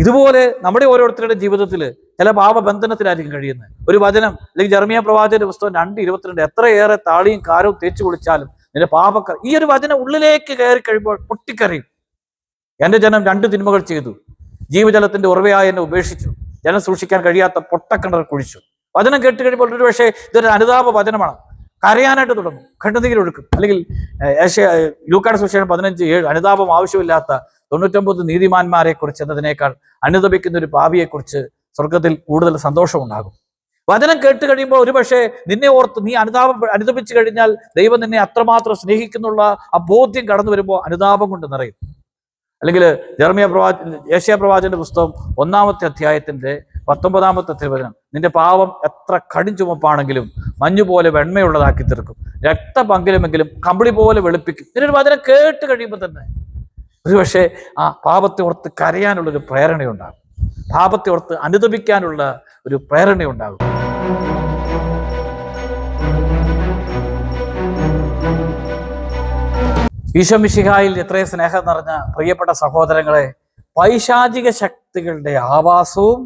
ഇതുപോലെ നമ്മുടെ ഓരോരുത്തരുടെ ജീവിതത്തിൽ ചില പാപബന്ധനത്തിലായിരിക്കും കഴിയുന്നത്. ഒരു വചനം അല്ലെങ്കിൽ ജർമിയ പ്രവാചകന്റെ പുസ്തകം രണ്ട് ഇരുപത്തിരണ്ട് എത്രയേറെ താളിയും കാരവും തേച്ചു കുളിച്ചാലും നിന്റെ പാപക്ക ഈ ഒരു വചനം ഉള്ളിലേക്ക് കയറി കഴിയുമ്പോൾ പൊട്ടിക്കറിയും എന്റെ ജനം രണ്ട് തിന്മകൾ ചെയ്തു. ജീവജലത്തിന്റെ ഉറവയായി എന്നെ ഉപേക്ഷിച്ചു. ജനം സൂക്ഷിക്കാൻ കഴിയാത്ത പൊട്ടക്കിണർ കുഴിച്ചു. വചനം കേട്ട് കഴിയുമ്പോൾ ഒരു പക്ഷേ ഇതൊരു അനുതാപ വചനമാണ്. കരയാനായിട്ട് തുടങ്ങും. കണ്ണുനീരൊഴുക്കും അല്ലെങ്കിൽ ലൂക്കാട് സുശേഷം പതിനഞ്ച് ഏഴ് അനുതാപം ആവശ്യമില്ലാത്ത തൊണ്ണൂറ്റൊമ്പത് നീതിമാന്മാരെ കുറിച്ച് എന്നതിനേക്കാൾ അനുദപിക്കുന്ന ഒരു പാപിയെക്കുറിച്ച് സ്വർഗത്തിൽ കൂടുതൽ സന്തോഷമുണ്ടാകും. വചനം കേട്ട് കഴിയുമ്പോൾ ഒരുപക്ഷെ നിന്നെ ഓർത്ത് നീ അനുതാപം അനുദപിച്ചു കഴിഞ്ഞാൽ ദൈവം നിന്നെ അത്രമാത്രം സ്നേഹിക്കുന്നുള്ള ആ ബോധ്യം കടന്നു വരുമ്പോൾ അനുതാപം കൊണ്ട് നിറയും. അല്ലെങ്കിൽ ജർമിയ പ്രവാച ഏഷ്യ പ്രവാചന്റെ പുസ്തകം ഒന്നാമത്തെ അധ്യായത്തിന്റെ പത്തൊമ്പതാമത്തെ തിരുവചനം നിന്റെ പാവം എത്ര കടും ചുമപ്പാണെങ്കിലും മഞ്ഞു പോലെ വെണ്മയുള്ളതാക്കി തീർക്കും. രക്തപങ്കിലുമെങ്കിലും കമ്പിളി പോലെ വെളുപ്പിക്കും. ഇതിനൊരു വചനം കേട്ട് കഴിയുമ്പോൾ തന്നെ ഒരുപക്ഷെ ആ പാപത്തെ ഓർത്ത് കരയാനുള്ളൊരു പ്രേരണയുണ്ടാകും. പാപത്തെ ഓർത്ത് അനുദപിക്കാനുള്ള ഒരു പ്രേരണയുണ്ടാകും. ഈശോമിശിഹായിൽ എത്രയും സ്നേഹം നിറഞ്ഞ പ്രിയപ്പെട്ട സഹോദരങ്ങളെ പൈശാചിക ശക്തികളുടെ ആവാസവും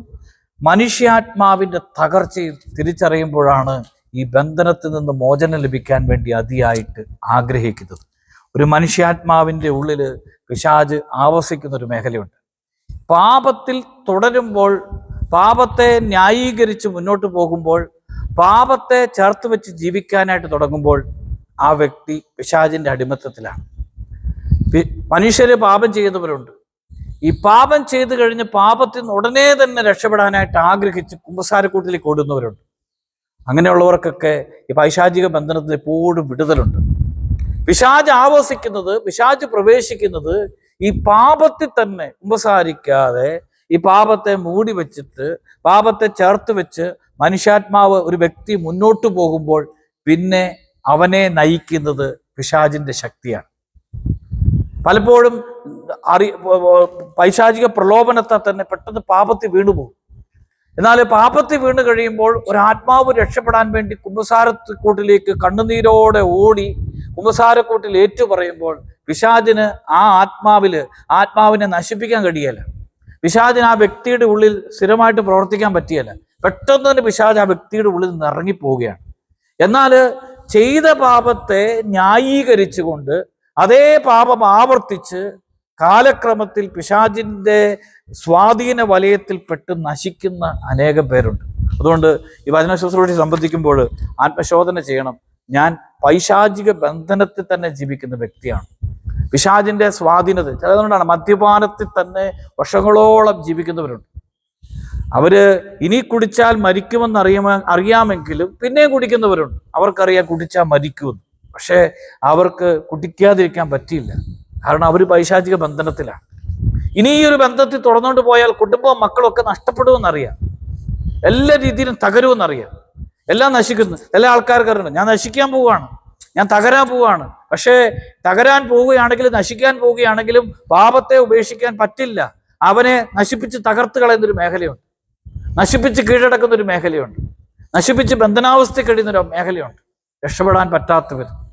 മനുഷ്യാത്മാവിന്റെ തകർച്ചയും തിരിച്ചറിയുമ്പോഴാണ് ഈ ബന്ധനത്തിൽ നിന്ന് മോചനം ലഭിക്കാൻ വേണ്ടി അതിയായിട്ട് ആഗ്രഹിക്കുന്നത്. ഒരു മനുഷ്യാത്മാവിന്റെ ഉള്ളിൽ പിശാജ് ആവസിക്കുന്ന ഒരു മേഖലയുണ്ട്. പാപത്തിൽ തുടരുമ്പോൾ പാപത്തെ ന്യായീകരിച്ച് മുന്നോട്ട് പോകുമ്പോൾ പാപത്തെ ചേർത്ത് വെച്ച് ജീവിക്കാനായിട്ട് തുടങ്ങുമ്പോൾ ആ വ്യക്തി പിശാജിന്റെ അടിമത്തത്തിലാണ്. മനുഷ്യര് പാപം ചെയ്യുന്നവരുണ്ട് ഈ പാപം ചെയ്തു കഴിഞ്ഞ് പാപത്തിൽ നിന്ന് ഉടനെ തന്നെ രക്ഷപ്പെടാനായിട്ട് ആഗ്രഹിച്ച് കുമ്പസാരക്കൂട്ടിലേക്ക് ഓടുന്നവരുണ്ട്. അങ്ങനെയുള്ളവർക്കൊക്കെ ഈ പൈശാചിക ബന്ധനത്തിൽ എപ്പോഴും വിടുതലുണ്ട്. പിശാജ് ആവസിക്കുന്നത് പിശാജ് പ്രവേശിക്കുന്നത് ഈ പാപത്തിൽ തന്നെ ഉപസാരിക്കാതെ ഈ പാപത്തെ മൂടി വെച്ചിട്ട് പാപത്തെ ചേർത്ത് വെച്ച് മനുഷ്യാത്മാവ് ഒരു വ്യക്തി മുന്നോട്ട് പോകുമ്പോൾ പിന്നെ അവനെ നയിക്കുന്നത് പിശാജിന്റെ ശക്തിയാണ്. പലപ്പോഴും അറി പൈശാചിക പ്രലോഭനത്താൽ തന്നെ പെട്ടെന്ന് പാപത്തിൽ വീണുപോകും എന്നാൽ പാപത്തിൽ വീണ് കഴിയുമ്പോൾ ഒരു ആത്മാവ് രക്ഷപ്പെടാൻ വേണ്ടി കുമ്പസാരക്കൂട്ടിലേക്ക് കണ്ണുനീരോടെ ഓടി കുമ്പസാരക്കൂട്ടിൽ ഏറ്റു പറയുമ്പോൾ ആ ആത്മാവിൽ ആത്മാവിനെ നശിപ്പിക്കാൻ കഴിയല്ല. വിഷാദിന് ആ വ്യക്തിയുടെ ഉള്ളിൽ സ്ഥിരമായിട്ട് പ്രവർത്തിക്കാൻ പറ്റിയല്ല. പെട്ടെന്ന് തന്നെ വിഷാദ് ആ വ്യക്തിയുടെ ഉള്ളിൽ നിന്ന് ഇറങ്ങിപ്പോവുകയാണ്. എന്നാൽ ചെയ്ത പാപത്തെ ന്യായീകരിച്ചുകൊണ്ട് അതേ പാപം ആവർത്തിച്ച് കാലക്രമത്തിൽ പിശാചിന്റെ സ്വാധീന വലയത്തിൽ പെട്ട് നശിക്കുന്ന അനേകം പേരുണ്ട്. അതുകൊണ്ട് ഈ വചന ശുശ്രൂഷ സംബന്ധിക്കുമ്പോൾ ആത്മശോധന ചെയ്യണം. ഞാൻ പൈശാചിക ബന്ധനത്തിൽ തന്നെ ജീവിക്കുന്ന വ്യക്തിയാണ്. പിശാചിന്റെ സ്വാധീനത ചിലതുകൊണ്ടാണ് മദ്യപാനത്തിൽ തന്നെ വർഷങ്ങളോളം ജീവിക്കുന്നവരുണ്ട്. അവർ ഇനി കുടിച്ചാൽ മരിക്കുമെന്ന് അറിയാമ അറിയാമെങ്കിലും പിന്നെയും കുടിക്കുന്നവരുണ്ട്. അവർക്കറിയാം കുടിച്ചാൽ മരിക്കുമെന്ന്. പക്ഷേ അവർക്ക് കുടിക്കാതിരിക്കാൻ പറ്റിയില്ല. കാരണം അവർ പൈശാചിക ബന്ധനത്തിലാണ്. ഇനി ഈ ഒരു ബന്ധത്തിൽ തുടർന്നുകൊണ്ട് പോയാൽ കുടുംബവും മക്കളും ഒക്കെ നഷ്ടപ്പെടുമെന്നറിയാം. എല്ലാ രീതിയിലും തകരുമെന്നറിയാം. എല്ലാം നശിക്കുന്നു. എല്ലാ ആൾക്കാർക്ക് അറിയണം. ഞാൻ നശിക്കാൻ പോവുകയാണ്. ഞാൻ തകരാൻ പോവുകയാണ്. പക്ഷേ തകരാൻ പോവുകയാണെങ്കിലും നശിക്കാൻ പോവുകയാണെങ്കിലും പാപത്തെ ഉപേക്ഷിക്കാൻ പറ്റില്ല. അവനെ നശിപ്പിച്ച് തകർത്ത് കളയുന്നൊരു മേഖലയുണ്ട്. നശിപ്പിച്ച് കീഴടക്കുന്ന ഒരു മേഖലയുണ്ട്. നശിപ്പിച്ച് ബന്ധനാവസ്ഥ കഴിയുന്ന ഒരു മേഖലയുണ്ട്. രക്ഷപ്പെടാൻ പറ്റാത്ത വിധം.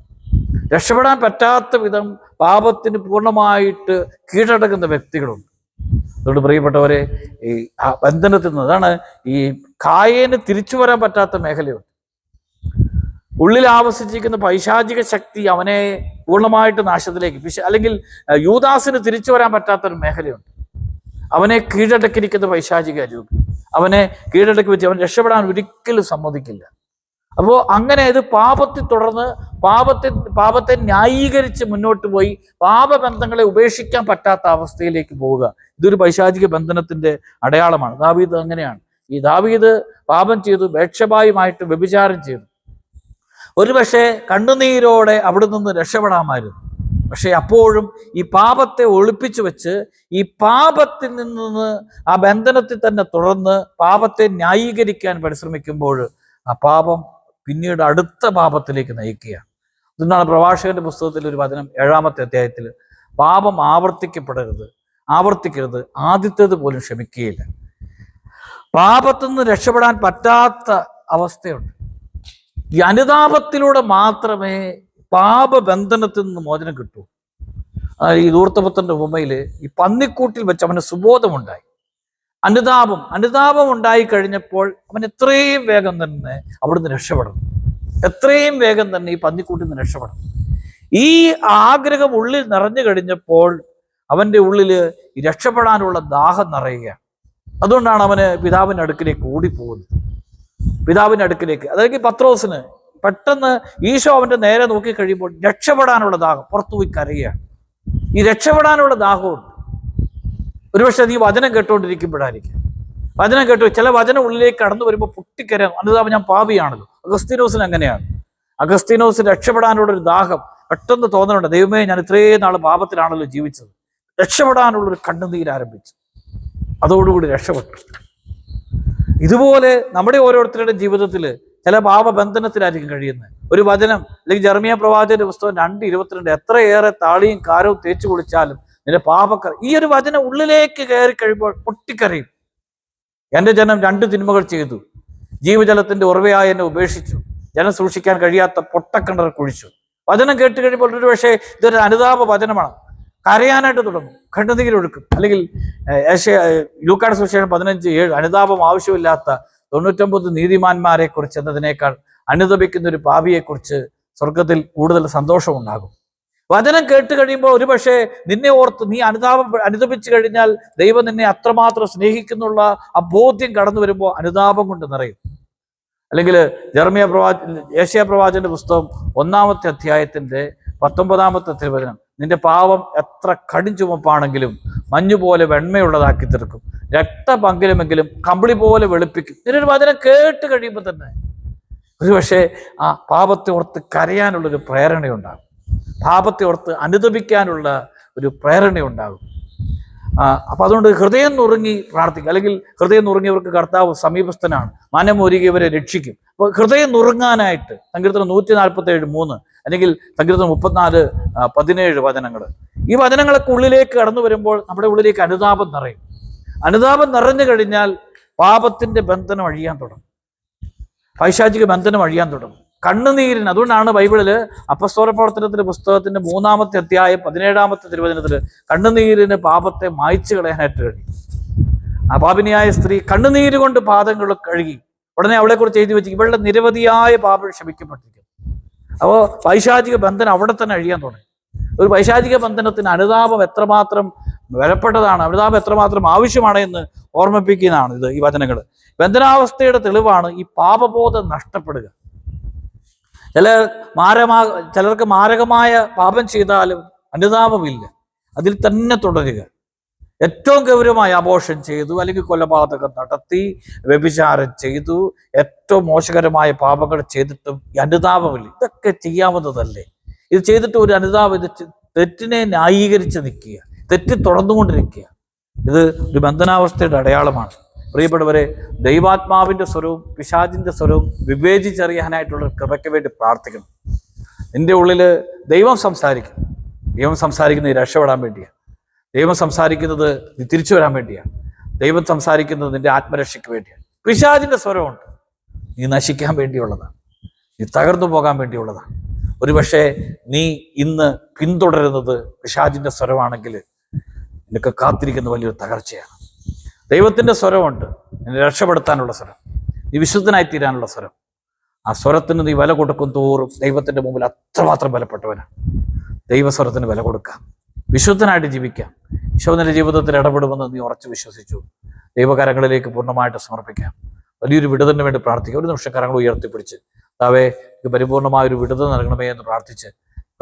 രക്ഷപ്പെടാൻ പറ്റാത്ത വിധം പാപത്തിന് പൂർണമായിട്ട് കീഴടക്കുന്ന വ്യക്തികളുണ്ട്. അതുകൊണ്ട് പ്രിയപ്പെട്ടവരെ ഈ ബന്ധനത്തിൽ നിന്ന് അതാണ് ഈ കായേന് തിരിച്ചു വരാൻ പറ്റാത്ത മേഖലയുണ്ട്. ഉള്ളിൽ ആവസിച്ചിരിക്കുന്ന പൈശാചിക ശക്തി അവനെ പൂർണമായിട്ട് നാശത്തിലേക്ക് പിശ അല്ലെങ്കിൽ യൂദാസിന് തിരിച്ചു വരാൻ പറ്റാത്തൊരു മേഖലയുണ്ട്. അവനെ കീഴടക്കിരിക്കുന്ന പൈശാചിക രൂപി അവനെ കീഴടക്കി വെച്ച് അവൻ രക്ഷപ്പെടാൻ ഒരിക്കലും സമ്മതിക്കില്ല. അപ്പോൾ അങ്ങനെ ഇത് പാപത്തെ തുടർന്ന് പാപത്തെ പാപത്തെ ന്യായീകരിച്ച് മുന്നോട്ട് പോയി പാപബന്ധങ്ങളെ ഉപേക്ഷിക്കാൻ പറ്റാത്ത അവസ്ഥയിലേക്ക് പോവുക. ഇതൊരു പൈശാചിക ബന്ധനത്തിന്റെ അടയാളമാണ്. ദാവീദ് അങ്ങനെയാണ്. ഈ ദാവീദ് പാപം ചെയ്തു വേക്ഷപായുമായിട്ട് വ്യഭിചാരം ചെയ്തു. ഒരുപക്ഷെ കണ്ണുനീരോടെ അവിടെ നിന്ന് രക്ഷപ്പെടാമായിരുന്നു. പക്ഷെ അപ്പോഴും ഈ പാപത്തെ ഒളിപ്പിച്ചു വെച്ച് ഈ പാപത്തിൽ നിന്ന് ആ ബന്ധനത്തിൽ തന്നെ തുടർന്ന് പാപത്തെ ന്യായീകരിക്കാൻ പരിശ്രമിക്കുമ്പോൾ ആ പാപം പിന്നീട് അടുത്ത പാപത്തിലേക്ക് നയിക്കുകയാണ്. അതുകൊണ്ടാണ് പ്രഭാഷകന്റെ പുസ്തകത്തിൽ ഒരു വചനം ഏഴാമത്തെ അധ്യായത്തിൽ. പാപം ആവർത്തിക്കപ്പെടരുത് ആവർത്തിക്കരുത് ആദ്യത്തേത് പോലും ക്ഷമിക്കുകയില്ല. പാപത്തിൽ നിന്ന് രക്ഷപ്പെടാൻ പറ്റാത്ത അവസ്ഥയുണ്ട്. ഈ അനുതാപത്തിലൂടെ മാത്രമേ പാപബന്ധനത്തിൽ നിന്ന് മോചനം കിട്ടൂ. ഈ ദൂർത്തപുത്രന്റെ ഉപമയിൽ ഈ പന്നിക്കൂട്ടിൽ വെച്ച് അവന് സുബോധമുണ്ടായി. അനുതാപം അനുതാപം ഉണ്ടായി കഴിഞ്ഞപ്പോൾ അവൻ എത്രയും വേഗം തന്നെ അവിടുന്ന് രക്ഷപ്പെടണം. എത്രയും വേഗം തന്നെ ഈ പന്നിക്കൂട്ടിൽ നിന്ന് രക്ഷപ്പെടണം. ഈ ആഗ്രഹം ഉള്ളിൽ നിറഞ്ഞു കഴിഞ്ഞപ്പോൾ അവന്റെ ഉള്ളിൽ രക്ഷപ്പെടാനുള്ള ദാഹം നിറയുകയാണ്. അതുകൊണ്ടാണ് അവന് പിതാവിന്റെ അടുക്കിലേക്ക് ഓടിപ്പോകുന്നത്. പിതാവിന്റെ അടുക്കിലേക്ക്. അതായത് പത്രോസിന് പെട്ടെന്ന് ഈശോ അവന്റെ നേരെ നോക്കി കഴിയുമ്പോൾ രക്ഷപ്പെടാനുള്ള ദാഹം പുറത്തു പോയി കരയുകയാണ്. ഈ രക്ഷപ്പെടാനുള്ള ദാഹമുണ്ട്. ഒരുപക്ഷെ നീ വചനം കേട്ടുകൊണ്ടിരിക്കുമ്പോഴായിരിക്കും. വചനം കേട്ടു ചില വചനം ഉള്ളിലേക്ക് കടന്നു വരുമ്പോൾ പൊട്ടിക്കര അനുതാപം ഞാൻ പാപിയാണല്ലോ. അഗസ്തീനോസിന് അങ്ങനെയാണ്. അഗസ്തീനോസ് രക്ഷപ്പെടാനുള്ള ഒരു ദാഹം പെട്ടെന്ന് തോന്നലുണ്ട്. ദൈവമേ ഞാൻ ഇത്രയും നാൾ പാപത്തിലാണല്ലോ ജീവിച്ചത്. രക്ഷപ്പെടാനുള്ള ഒരു കണ്ണുനീര് ആരംഭിച്ചു. അതോടുകൂടി രക്ഷപ്പെട്ടു. ഇതുപോലെ നമ്മുടെ ഓരോരുത്തരുടെ ജീവിതത്തിൽ ചില പാപബന്ധനത്തിലായിരിക്കും കഴിയുന്നത്. ഒരു വചനം അല്ലെങ്കിൽ ജർമിയ പ്രവാചകന്റെ പുസ്തകം രണ്ട് ഇരുപത്തിരണ്ട് എത്രയേറെ താളിയും കാരവും തേച്ചു കുളിച്ചാലും നിന്റെ പാപക്കർ ഈ ഒരു വചനം ഉള്ളിലേക്ക് കയറി കഴിയുമ്പോൾ പൊട്ടിക്കറിയും എന്റെ ജനം രണ്ട് തിന്മകൾ ചെയ്തു. ജീവജലത്തിന്റെ ഉറവയായി എന്നെ ഉപേക്ഷിച്ചു. ജനം സൂക്ഷിക്കാൻ കഴിയാത്ത പൊട്ടക്കിണർ കുഴിച്ചു. വചനം കേട്ട് കഴിയുമ്പോൾ ഒരു പക്ഷേ ഇതൊരു അനുതാപ വചനമാണ്. കരയാനായിട്ട് തുടങ്ങും. കണ്ണുനീരൊഴുക്കും അല്ലെങ്കിൽ ഏഹ്, ഏഷ്യ ഏഹ്, ലൂക്കാട് സുശേഷം പതിനഞ്ച് ഏഴ് അനുതാപം ആവശ്യമില്ലാത്ത തൊണ്ണൂറ്റൊമ്പത് നീതിമാന്മാരെ കുറിച്ച് എന്നതിനേക്കാൾ അനുതപിക്കുന്ന ഒരു പാപിയെക്കുറിച്ച് സ്വർഗത്തിൽ കൂടുതൽ സന്തോഷമുണ്ടാകും. വചനം കേട്ട് കഴിയുമ്പോൾ ഒരുപക്ഷെ നിന്നെ ഓർത്ത് നീ അനുതാപ അനുതപിച്ചു കഴിഞ്ഞാൽ ദൈവം നിന്നെ അത്രമാത്രം സ്നേഹിക്കുന്നുള്ള ആ ബോധ്യം കടന്നു വരുമ്പോൾ അനുതാപം കൊണ്ട് നിറയും. അല്ലെങ്കിൽ ജർമിയ പ്രവാച ഏഷ്യ പ്രവാചന്റെ പുസ്തകം ഒന്നാമത്തെ അധ്യായത്തിന്റെ പത്തൊമ്പതാമത്തെ തിരുവചനം. നിന്റെ പാവം എത്ര കടും ചുമപ്പാണെങ്കിലും മഞ്ഞുപോലെ വെണ്മയുള്ളതാക്കി തീർക്കും. രക്തപങ്കിലുമെങ്കിലും കമ്പിളി പോലെ വെളുപ്പിക്കും. ഇതിനൊരു വചനം കേട്ട് കഴിയുമ്പോൾ തന്നെ ഒരുപക്ഷെ ആ പാപത്തെ ഓർത്ത് കരയാനുള്ളൊരു പ്രേരണയുണ്ടാകും. പാപത്തെ ഓർത്ത് അനുദപിക്കാനുള്ള ഒരു പ്രേരണയുണ്ടാകും. അപ്പോൾ അപ്പൊ അതുകൊണ്ട് ഹൃദയം നുറുങ്ങി പ്രാർത്ഥിക്കുക. അല്ലെങ്കിൽ ഹൃദയം നുറുങ്ങിയവർക്ക് കർത്താവ് സമീപസ്ഥനാണ്. മനമൊരുകിയവരെ രക്ഷിക്കും. അപ്പോൾ ഹൃദയം നുറുങ്ങാനായിട്ട് സങ്കീർത്തനം നൂറ്റി നാൽപ്പത്തി ഏഴ് മൂന്ന് അല്ലെങ്കിൽ സങ്കീർത്തനം മുപ്പത്തിനാല് പതിനേഴ് വചനങ്ങൾ. ഈ വചനങ്ങളൊക്കെ ഉള്ളിലേക്ക് കടന്നു വരുമ്പോൾ നമ്മുടെ ഉള്ളിലേക്ക് അനുതാപം നിറയും. അനുതാപം നിറഞ്ഞു കഴിഞ്ഞാൽ പാപത്തിന്റെ ബന്ധനം അഴിയാൻ തുടങ്ങും. പൈശാചിക ബന്ധനം അഴിയാൻ തുടങ്ങും. കണ്ണുനീരിന്. അതുകൊണ്ടാണ് ബൈബിളിൽ അപ്പസ്തോല പ്രവർത്തനത്തിന്റെ പുസ്തകത്തിന്റെ മൂന്നാമത്തെ അധ്യായം പതിനേഴാമത്തെ തിരുവചനത്തിൽ കണ്ണുനീരിന് പാപത്തെ മായ്ച്ചു കളയാനായിട്ട് കഴിയും ആ പാപിനിയായ സ്ത്രീ കണ്ണുനീര് കൊണ്ട് പാദങ്ങൾ കഴുകി. ഉടനെ അവളെ കുറിച്ച് എഴുതി വെച്ച് ഇവളുടെ നിരവധിയായ പാപം ക്ഷമിക്കപ്പെട്ടിരിക്കും അപ്പോൾ പൈശാചിക ബന്ധനം അവിടെ തന്നെ അഴിയാൻ തുടങ്ങി. ഒരു പൈശാചിക ബന്ധനത്തിന് അനുതാപം എത്രമാത്രം വിലപ്പെട്ടതാണ് അനുതാപം എത്രമാത്രം ആവശ്യമാണ് എന്ന് ഓർമ്മിപ്പിക്കുന്നതാണ് ഇത് ഈ വചനങ്ങൾ ബന്ധനാവസ്ഥയുടെ തെളിവാണ് ഈ പാപബോധം നഷ്ടപ്പെടുക. ചില മാരമാ ചിലർക്ക് മാരകമായ പാപം ചെയ്താലും അനുതാപമില്ല. അതിൽ തന്നെ തുടരുക. ഏറ്റവും ഗൗരവമായ ആഘോഷം ചെയ്തു അല്ലെങ്കിൽ കൊലപാതകം നടത്തി വ്യഭിചാരം ചെയ്തു ഏറ്റവും മോശകരമായ പാപങ്ങൾ ചെയ്തിട്ടും അനുതാപമില്ല. ഇതൊക്കെ ചെയ്യാവുന്നതല്ലേ? ഇത് ചെയ്തിട്ട് ഒരു അനുതാപം ഇത് തെറ്റിനെ ന്യായീകരിച്ച് നിൽക്കുക. തെറ്റി തുടർന്നുകൊണ്ടിരിക്കുക ഇത് ഒരു ബന്ധനാവസ്ഥയുടെ അടയാളമാണ്. പ്രിയപ്പെട്ടവരെ ദൈവാത്മാവിന്റെ സ്വരവും പിശാചിന്റെ സ്വരവും വിവേചിച്ചറിയാനായിട്ടുള്ള കൃപയ്ക്ക് വേണ്ടി പ്രാർത്ഥിക്കണം നിന്റെ ഉള്ളിൽ ദൈവം സംസാരിക്കും ദൈവം സംസാരിക്കുന്നത് രക്ഷപ്പെടാൻ വേണ്ടിയാണ് ദൈവം സംസാരിക്കുന്നത് തിരിച്ചു വരാൻ വേണ്ടിയാണ് ദൈവം സംസാരിക്കുന്നത് നിന്റെ ആത്മരക്ഷയ്ക്ക് വേണ്ടിയാണ് പിശാചിന്റെ സ്വരമുണ്ട് നീ നശിക്കാൻ വേണ്ടിയുള്ളതാണ് നീ തകർന്നു പോകാൻ വേണ്ടിയുള്ളതാണ് ഒരുപക്ഷെ നീ ഇന്ന് പിന്തുടരുന്നത് പിശാജിന്റെ സ്വരമാണെങ്കിൽ നിനക്ക് കാത്തിരിക്കുന്ന വലിയൊരു തകർച്ചയാണ്. ദൈവത്തിന്റെ സ്വരമുണ്ട് എന്നെ രക്ഷപ്പെടുത്താനുള്ള സ്വരം. നീ വിശുദ്ധനായി തീരാനുള്ള സ്വരം. ആ സ്വരത്തിന് നീ വില കൊടുക്കും തോറും ദൈവത്തിന്റെ മുമ്പിൽ അത്രമാത്രം ബലപ്പെട്ടവനാണ്. ദൈവസ്വരത്തിന് വില കൊടുക്കാം. വിശുദ്ധനായിട്ട് ജീവിക്കാം. ഈശോന്റെ ജീവിതത്തിൽ ഇടപെടുമെന്ന് നീ ഉറച്ചു വിശ്വസിച്ചു. ദൈവകരങ്ങളിലേക്ക് പൂർണമായിട്ട് സമർപ്പിക്കാം. വലിയൊരു വിടുതലിന് വേണ്ടി പ്രാർത്ഥിക്കുക ഒരു നിമിഷം കരങ്ങൾ ഉയർത്തിപ്പിടിച്ച്. കർത്താവെ എനിക്ക് പരിപൂർണമായ ഒരു വിടുതൽ നൽകണമേ എന്ന് പ്രാർത്ഥിച്ച്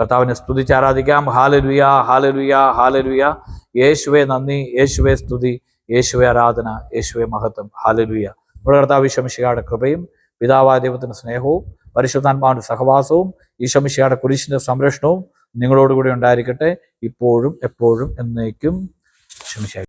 കർത്താവിനെ സ്തുതിച്ച് ആരാധിക്കാം. ഹാലരുയാ ഹാലരുയാ ഹാലരുയാ യേശുവേ നന്ദി. യേശുവേ സ്തുതി. യേശുവെ ആരാധന യേശുവെ മഹത്വം. ഹാലലുയ നമ്മുടെ കർത്താവ് ഈശോമിശിയുടെ കൃപയും പിതാവായ ദൈവത്തിന്റെ സ്നേഹവും പരിശുദ്ധാത്മാവിന്റെ സഹവാസവും ഈശോമിശിയുടെ കുരിശിന്റെ സംരക്ഷണവും നിങ്ങളോടുകൂടി ഉണ്ടായിരിക്കട്ടെ. ഇപ്പോഴും എപ്പോഴും എന്നേക്കും ഈശോമിശിഹായ